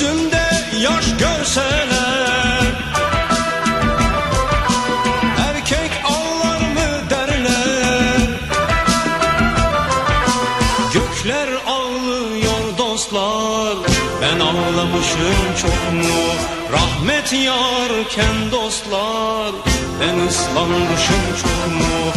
Gözümde yaş görseler. Erkek ağlar mı derler. Gökler ağlıyor dostlar. Ben ağlamışım çok mu? Rahmet yarken dostlar. Ben ıslanmışım çok mu?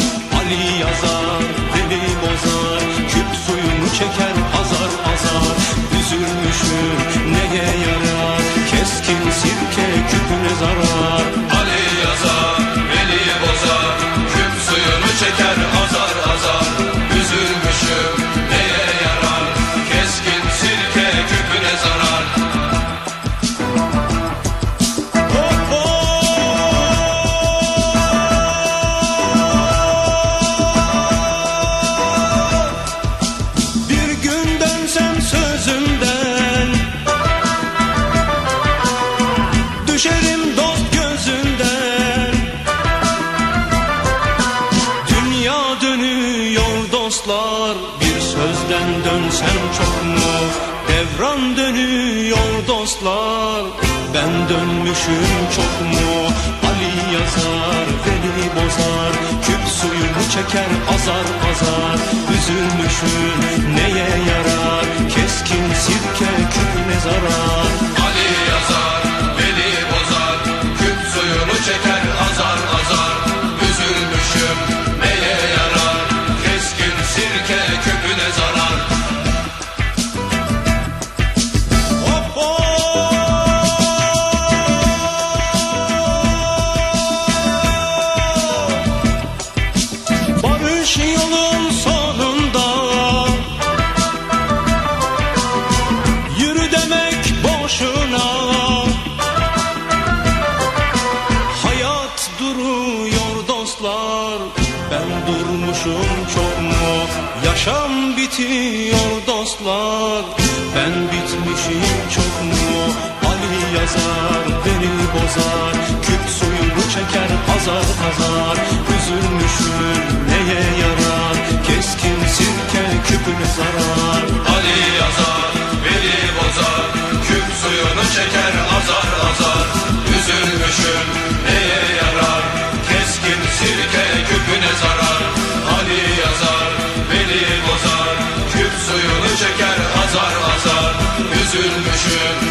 Zarar dostlar Bir sözden dönsem çok mu? Devran dönüyor dostlar Ben dönmüşüm çok mu? Ali yazar Veli bozar Küp suyunu çeker azar azar. Üzülmüşüm neye yarar? Keskin sirke küpüne zarar dostlar Ben durmuşum çok mu? Yaşam bitiyor dostlar Ben bitmişim çok mu? Ali yazar beni bozar Küp suyunu çeker azar azar Üzülmüşüm neye yarar? Keskin sirke küpüne zarar. Ali yazar, Veli bozar, küp suyunu çeker azar azar. Üzülmüşüm